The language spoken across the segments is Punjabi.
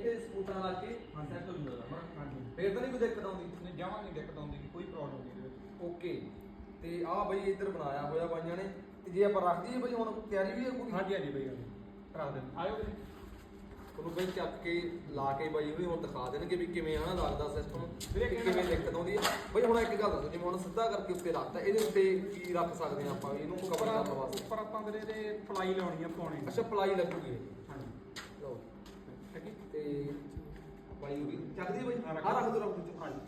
ਇੱਥੇ ਸਕੂਟਰਾਂ ਲਾ ਕੇ ਸੈੱਟ ਹੋ ਜਾਂਦਾ ਨਾ ਹਾਂਜੀ। ਫੇਰ ਤਾਂ ਨਹੀਂ ਕੋਈ ਦਿੱਕਤ ਆਉਂਦੀ ਨਹੀਂ ਜਮਾਂ ਨਹੀਂ ਦਿੱਕਤ ਆਉਂਦੀ ਕੋਈ ਪ੍ਰੋਬਲਮ ਨਹੀਂ ਇਹਦੇ ਵਿੱਚ। ਓਕੇ ਤੇ ਆਹ ਬਈ ਇੱਧਰ ਬਣਾਇਆ ਹੋਇਆ ਬਾਈਆਂ ਨੇ। ਤੇ ਜੇ ਆਪਾਂ ਰੱਖ ਦਈਏ ਬਈ ਹੁਣ ਤਿਆਰੀ ਵੀ ਹੈ ਪੂਰੀ? ਹਾਂਜੀ ਹਾਂਜੀ ਬਈ ਕਰਾ ਦੇ ਆਇਓ ਤੁਸੀਂ ਤੁਹਾਨੂੰ ਬਈ ਚੱਕ ਕੇ ਲਾ ਕੇ ਬਾਈ ਵੀ ਹੁਣ ਦਿਖਾ ਦੇਣਗੇ ਵੀ ਕਿਵੇਂ ਆ ਲੱਗਦਾ ਸਿਸਟਮ ਕਿਵੇਂ ਦਿੱਕਤ ਆਉਂਦੀ ਹੈ। ਬਈ ਹੁਣ ਇੱਕ ਗੱਲ ਦੱਸੋ ਜਿਵੇਂ ਹੁਣ ਸਿੱਧਾ ਕਰਕੇ ਉੱਤੇ ਰੱਖਤਾ ਇਹਦੇ ਉੱਤੇ ਕੀ ਰੱਖ ਸਕਦੇ ਆ ਆਪਾਂ? ਇਹਨੂੰ ਕਵਰ ਕਰਨ ਵਾਸਤੇ। ਉੱਪਰ ਆਪਾਂ ਵੀਰੇ ਦੇ ਪਲਾਈ ਲਾਉਣੀ ਆ ਪਾਉਣੀ ਅੱਛਾ ਪਲਾਈ ਲੱਗੂਗੀ। ਹਾਂਜੀ। ਤੇ ਬਾਈ ਵੀ ਚੱਕਦੀ ਬਈ ਹਾਂ, ਰੱਖ ਆ ਰੱਖ ਦੋ। ਰੱਖ ਦੋ ਹਾਂਜੀ।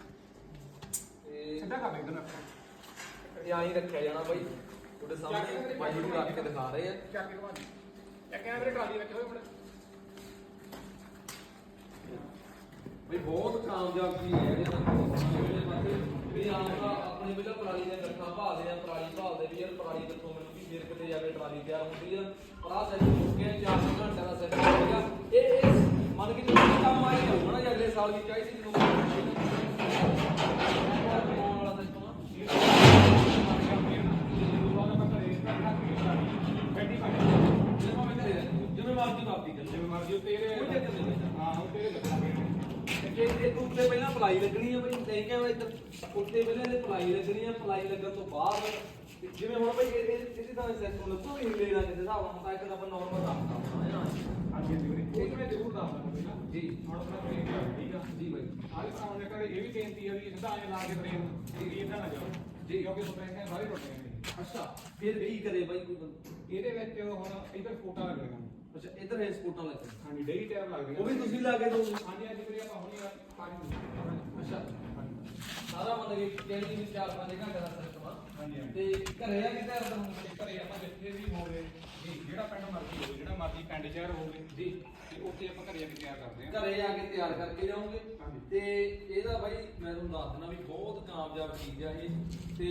ਤੇ ਸਿੱਧਾ ਕਰ ਲੈਂਦੇ ਨਾ ਇਹ ਆਈ ਰੱਖਿਆ ਜਾਣਾ ਬਾਈ। ਤੁਹਾਡੇ ਸਾਹਮਣੇ ਬਾਈ ਵੀ ਰੱਖ ਕੇ ਦਿਖਾ ਰਹੇ ਆ। ਚੱਕ ਕੇ ਘੁਮਾ ਦੇ ਚੱਕ ਕੇ ਵੀਰੇ ਟਰਾਲੀ ਰੱਖੇ ਹੋਏ ਬੜੇ ਵੀ ਬਹੁਤ ਕਾਮਯਾਬ ਚੀਜ਼ ਹੈ ਇਹਦੇ ਨਾਲ ਪਾਸੇ ਵੀ ਆਪਾਂ ਆਪਣੇ ਪਹਿਲਾਂ ਪਰਾਲੀ ਦੇ ਗੱਠਾਂ ਭਾਲਦੇ ਆ ਪਰਾਲੀ ਭਾਲਦੇ ਵੀ ਯਾਰ ਪਰਾਲੀ ਕਿੱਥੋਂ ਮਿਲੂਗੀ ਫਿਰ ਕਿਤੇ ਜਾ ਕੇ ਟਰਾਲੀ ਤਿਆਰ ਹੁੰਦੀ ਆ। ਪਰ ਆਹ ਸੈੱਟ ਹੋ ਗਿਆ 4 ਘੰਟੇ ਦਾ ਸੈੱਟ ਹੋ ਗਿਆ ਇਹ ਇਹ ਮੰਨ ਕੇ ਚੱਲੋ ਕਿ ਕੰਮ ਆਈ ਹੋਊਗਾ ਨਾ ਜੇ ਅਗਲੇ ਸਾਲ ਵੀ ਚਾਹੀਦੀ ਜਦੋਂ ਬਣਾਉਣ ਵਾਲਾ ਸਿਸਟਮ ਆ ਜਦੋਂ ਮੈਂ ਘਰੇ ਰਹਿ- ਜਿਵੇਂ ਮਰਜ਼ੀ ਵਾਪੀ ਚੱਲ ਜਿਵੇਂ ਮਰਜ਼ੀ ਉਹ ਤੇਰੇ ਹਾਂ ਉਹ ਤੇਰੇ ਲੱਗਣਗੇ ਜੇ ਇਹ ਉੱਤੇ ਪਹਿਲਾਂ ਪਲਾਈ ਲੱਗਣੀ ਹੈ ਬਈ ਨਹੀਂ ਕਿਹਾ ਇੱਧਰ ਉੱਤੇ ਪਹਿਲਾਂ ਇਹਦੇ ਪਲਾਈ ਲੱਗਣੀ ਹੈ ਪਲਾਈ ਲੱਗਣ ਤੋਂ ਬਾਅਦ ਜਿਵੇਂ ਹੁਣ ਬਈ ਇਹ ਇਹਦੀ ਤਾਂ ਸੈਂਟਰ ਲੱਗੂ ਵੀ ਹਿੱਲੇ ਨਾ ਹਿਸਾਬ ਨਾਲ, ਤਾਂ ਇੱਕ ਆਪਾਂ ਨਾਰਮਲ ਰੱਖਦਾ ਹਾਂ ਹਾਂਜੀ ਵੀਰੇ ਉਹ ਮੈਂ ਜ਼ਰੂਰ ਦੱਸ ਦਿੰਦਾ ਪਹਿਲਾਂ। ਜੀ ਹੁਣ ਆਪਣਾ ਟ੍ਰੇਨ ਜਾ ਠੀਕ ਆ? ਜੀ ਬਾਈ। ਆਲੇ ਸਾਹਮਣੇ ਕਰੇ ਇਹ ਵੀ ਬੇਨਤੀ ਹੈ ਵੀ ਸਿੱਧਾ ਆਏ ਲਾ ਕੇ ਟ੍ਰੇਨ ਇਹ ਇਦਾਂ ਨਾ ਜਾਓ। ਜੀ। ਕਿਉਂਕਿ ਸਪਰੈਂਗਾਂ ਸਾਰੇ ਟੁੱਟੇ ਨੇ। ਅੱਛਾ ਫਿਰ ਵੀ ਕਰੇ ਬਾਈ ਕੋਈ ਬੰਦਾ? ਇਹਦੇ ਵਿੱਚ ਹੁਣ ਇਧਰ ਫੋਟਾ ਲੱਗੇਗਾ ਅੱਛਾ ਇੱਧਰ ਇਹ ਸਪੋਰਟਾਂ ਲੱਗਣ ਹਾਂਜੀ ਡੇਰੀ ਟਾਇਰ ਲੱਗਦੇ ਉਹ ਵੀ ਤੁਸੀਂ ਲਾ ਕੇ ਦੋਗੇ ਹਾਂਜੀ ਹਾਂਜੀ ਵੀਰੇ ਆਪਾਂ ਹੁਣੀ ਪਾਣੀ ਅੱਛਾ। ਸਾਰਾ ਮਤਲਬ ਕਿ ਕਿਹੜੀ ਵੀ 4-5 ਘੰਟੇ ਦਾ ਸਿਸਟਮ ਆ ਹਾਂਜੀ ਹਾਂਜੀ। ਤੇ ਘਰੇ ਆ ਅੰਦਰ ਹੁਣ ਘਰੇ ਆਪਾਂ ਜਿੱਥੇ ਵੀ ਹੋਵੇ ਜੀ ਜਿਹੜਾ ਪਿੰਡ ਮਰਜ਼ੀ ਹੋਵੇ ਜਿਹੜਾ ਮਰਜ਼ੀ ਪਿੰਡ ਸ਼ਹਿਰ ਹੋਵੇ ਜੀ ਤੇ ਉੱਥੇ ਆਪਾਂ ਘਰੇ ਆ ਕੇ ਤਿਆਰ ਕਰਦੇ ਹਾਂ। ਘਰੇ ਆ ਕੇ ਤਿਆਰ ਕਰਕੇ ਜਾਓਗੇ। ਤੇ ਇਹਦਾ ਬਾਈ ਮੈਂ ਤੁਹਾਨੂੰ ਦੱਸ ਦਿੰਦਾ ਵੀ ਬਹੁਤ ਕਾਮਯਾਬ ਚੀਜ਼ ਆ ਇਹ। ਤੇ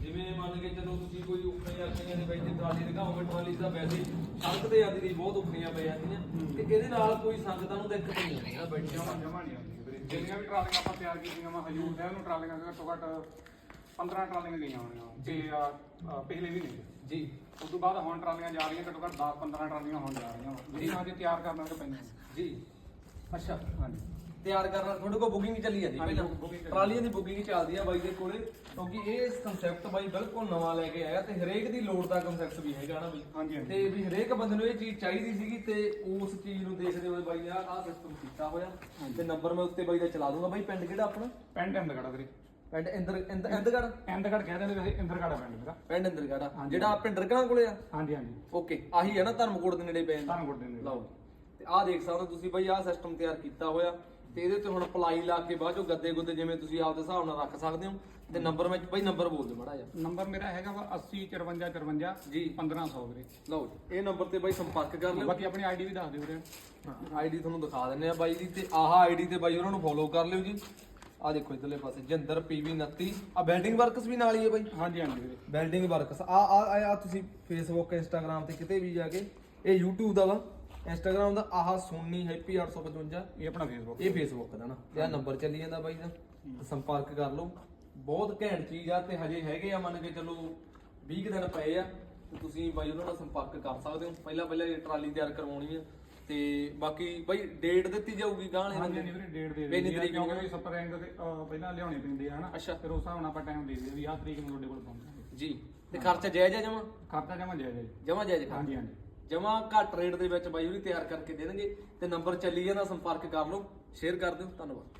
ਜਿਵੇਂ ਮੰਨ ਕੇ ਚੱਲੋ ਤੁਸੀਂ ਕੋਈ ਉੱਪਰੀਆਂ ਅੱਖੀਆਂ ਦੇ ਵਿੱਚ ਟਰਾਲੀ ਦਿਖਾਓਗੇ ਟਰਾਲੀ ਦਾ ਵੈਸੇ ਹੀ ਸੜਕ ਤੇ ਜਾਂਦੀ ਦੀ ਬਹੁਤ ਉੱਪਰੀਆਂ ਪੈ ਜਾਂਦੀਆਂ ਤੇ ਇਹਦੇ ਨਾਲ ਕੋਈ ਸੰਗਤਾਂ ਨੂੰ ਦਿੱਕਤ ਨਹੀਂ ਆਉਂਦੀ। ਨਾ ਬੈਠੇ ਜਮਾ ਜਮਾ ਨਹੀਂ ਆਉਂਦੀ ਵੀਰੇ। ਜਿੰਨੀਆਂ ਵੀ ਟਰਾਲੀਆਂ ਆਪਾਂ ਤਿਆਰ ਕੀਤੀਆਂ ਵਾ ਹਜੂਰ ਸਾਹਿਬ ਨੂੰ ਟਰਾਲੀਆਂ ਘੱਟੋ ਘੱਟ 15 ਟਰਾਲੀਆਂ ਗਈਆਂ ਹੋਣੀਆਂ। ਤੇ ਪਿਛਲੇ ਵੀ ਨਹੀਂ ਜੀ। ਉਸ ਤੋਂ ਬਾਅਦ ਹੁਣ ਟਰਾਲੀਆਂ ਜਾ ਰਹੀਆਂ ਘੱਟੋ ਘੱਟ 10 15 ਟਰਾਲੀਆਂ ਹੋਣ ਜਾ ਰਹੀਆਂ ਵਾ। ਜਿਹੜੀਆਂ ਅਜੇ ਤਿਆਰ ਕਰਨਾ ਤੇ ਪੈਂਦੀਆਂ ਜੀ। ਅੱਛਾ ਹਾਂਜੀ ਤਿਆਰ ਕਰਨਾ ਤੁਹਾਡੇ ਕੋਲ ਬੁਕਿੰਗ ਚੱਲੀ ਜਾਂਦੀ ਹਾਂਜੀ, ਪਹਿਲਾਂ। booking ਚੱਲੀ ਟਰਾਲੀਆਂ ਦੀ ਬੁਕਿੰਗ ਚੱਲਦੀ ਆ ਬਾਈ ਦੇ ਕੋਲੇ ਕਿਉਂਕਿ ਇਹ ਕੰਸੈਪਟ ਬਾਈ ਬਿਲਕੁਲ ਨਵਾਂ ਲੈ ਕੇ ਆਇਆ ਤੇ ਹਰੇਕ ਦੀ ਲੋੜ ਦਾ ਕੰਸੈਪਟ ਵੀ ਹੈਗਾ ਨਾ ਬਈ। ਹਾਂਜੀ ਹਾਂਜੀ ਤੇ ਵੀ ਹਰੇਕ ਬੰਦੇ ਨੂੰ ਇਹ ਚੀਜ਼ ਚਾਹੀਦੀ ਸੀਗੀ ਤੇ ਉਸ ਚੀਜ਼ ਨੂੰ ਦੇਖਦੇ ਹੋਏ ਬਾਈ ਨੇ ਆਹ ਸਿਸਟਮ ਕੀਤਾ ਹੋਇਆ। ਤੇ ਨੰਬਰ ਮੈਂ ਉੱਤੇ ਬਾਈ ਦਾ ਚਲਾ ਦੂੰਗਾ ਬਾਈ ਪਿੰਡ ਕਿਹੜਾ ਆਪਣਾ? ਪਿੰਡ ਇੰਦਗੜਾ ਵੀਰੇ। ਪਿੰਡ ਇੰਦਰ ਇੰਦ- ਇੰਦਗੜ? ਇੰਦਗੜ ਕਹਿ ਦਿੰਦੇ ਵੈਸੇ ਇੰਦਰਗੜਾ ਪਿੰਡ ਮੇਰਾ। ਪਿੰਡ ਇੰਦਰਗੜ। ਜਿਹੜਾ ਪਿੰਡਰਗਾਂ ਕੋਲੇ ਆ? ਹਾਂਜੀ ਹਾਂਜੀ। ਓਕੇ ਆਹੀ ਹੈ ਨਾ ਧਰਮਕੋਟ ਦੇ ਨੇੜੇ ਪੈਂਦਾ ਧਰਮਕੋਟ ਦੇ ਨੇੜੇ। ਲਓ ਤੇ ਆਹ ਦੇਖ ਸਕਦੇ ਹੋ ਤੁਸੀਂ ਬਾਈ ਆਹ ਸਿਸਟਮ ਤਿਆਰ ਕੀਤਾ ਹੋਇਆ। ਤੇ ਇਹਦੇ ਤੇ ਹੁਣ ਪਲਾਈ ਲਾ ਕੇ ਬਾਅਦ ਚੋਂ ਗੱਦੇ ਗੁੱਦੇ ਜਿਵੇਂ ਤੁਸੀਂ ਆਪਦੇ ਹਿਸਾਬ ਨਾਲ ਰੱਖ ਸਕਦੇ ਹੋ। ਤੇ ਨੰਬਰ ਵਿੱਚ ਬਾਈ ਨੰਬਰ ਬੋਲ ਦਿਓ ਮਾੜਾ ਜਿਹਾ। ਨੰਬਰ ਮੇਰਾ ਹੈਗਾ ਵਾ 80 54 54 ਜੀ। 1500 ਵੀਰੇ। ਲਓ ਜੀ ਇਹ ਨੰਬਰ ਤੇ ਬਾਈ ਸੰਪਰਕ ਕਰ ਲਿਓ। ਬਾਕੀ ਆਪਣੀ ਆਈਡੀ ਵੀ ਦੱਸ ਦਿਓ ਵੀਰੇ। ਆਈਡੀ ਤੁਹਾਨੂੰ ਦਿਖਾ ਦਿੰਨੇ ਆ ਬਾਈ ਦੀ ਤੇ ਆਹ ਆਈਡੀ ਤੇ ਬਾਈ ਉਹਨਾਂ ਨੂੰ ਫੋਲੋ ਕਰ ਲਿਓ ਜੀ। ਆਹ ਦੇਖੋ ਇਧਰਲੇ ਪਾਸੇ ਜਿੰਦਰ ਪੀਵੀ 29 ਆ ਬਿਲਡਿੰਗ ਵਰਕਸ ਵੀ ਨਾਲ ਹੀ ਹੈ ਬਾਈ। ਹਾਂਜੀ ਹਾਂਜੀ ਵੀਰੇ। ਬਿਲਡਿੰਗ ਵਰਕਸ ਆ ਆ ਆ ਤੁਸੀਂ ਫੇਸਬੁੱਕ ਇੰਸਟਾਗ੍ਰam ਤੇ ਕਿਤੇ ਵੀ ਜਾ ਕੇ ਇਹ YouTube ਦਾ ਵਾ। ਇੰਸਟਾਗ੍ਰam ਦਾ ਆਹ ਸੋਨੀ ਹੈਪੀ 855 ਇਹ ਆਪਣਾ ਫੇਸਬੁੱਕ ਇਹ ਫੇਸਬੁੱਕ ਦਾ ਨਾ। ਤੇ ਆ ਨੰਬਰ ਚੱਲੀ ਜਾਂਦਾ ਬਾਈ ਦਾ। ਸੰਪਰਕ ਕਰ ਲਓ। ਬਹੁਤ ਘੈਂਟ ਚੀਜ਼ ਆ ਤੇ ਹਜੇ ਹੈਗੇ ਆ ਮੰਨ ਕੇ ਚੱਲੋ 20 ਕੁ ਦਿਨ ਪਏ ਆ। ਤੇ ਤੁਸੀਂ ਬਾਈ ਉਹਨਾਂ ਨਾਲ ਸੰਪਰਕ ਕਰ ਸਕਦੇ ਹੋ। ਪਹਿਲਾਂ ਪਹਿਲਾਂ ਇਹ ਟਰਾਲੀ ਤਿਆਰ ਕਰਵਾਉਣੀ ਆ। ਤੇ ਬਾਕੀ ਬਾਈ ਡੇਟ ਦਿੱਤੀ ਜਾਊਗੀ ਗਾਂ ਹਾਂਜੀ ਬੰਦੇ ਹਾਂਜੀ ਵੀਰੇ ਡੇਟ ਦੇ ਵੀ ਇੰਨੀ ਦਿੰਦੇ ਆ ਤਰੀਕ ਨੂੰ। ਕਿਉਂਕਿ ਵੀ ਸਪਰਿੰਗ ਦੇ ਅਹ, ਪਹਿਲਾਂ ਲਿਆਉਣੇ ਪੈਂਦੇ ਆ ਹਨਾ? ਅੱਛਾ। ਫਿਰ ਉਸ ਹਿਸਾਬ ਨਾਲ ਆਪਾਂ ਟਾਈਮ ਦੇ ਦਿੰਦੇ ਵੀ ਆਹ ਤਰੀਕ ਨੂੰ ਤੁਹਾਡੇ ਕੋਲ ਪਹੁੰਚਾਂਗੇ ਜੀ ਤੇ ਖਰਚਾ ਜਾਇਜ਼ ਆ ਜਮਾ? ਖਰਚਾ ਜਮਾ ਜਾਇਜ਼ ਹੈ ਜੀ। ਜਮਾ ਜਾਇਜ਼ ਹਾਂਜੀ ਹਾਂਜੀ। ਜਮਾ ਘੱਟ ਰੇਟ ਦੇ ਵਿੱਚ ਬਾਈ ਉਹਦੀ ਤਿਆਰ ਕਰਕੇ ਦੇਣਗੇ ਤੇ ਨੰਬਰ ਚੱਲੀ ਜਾਂਦਾ ਸੰਪਰਕ ਕਰ ਲਓ ਸ਼ੇਅਰ ਕਰ ਦਿਓ ਧੰਨਵਾਦ।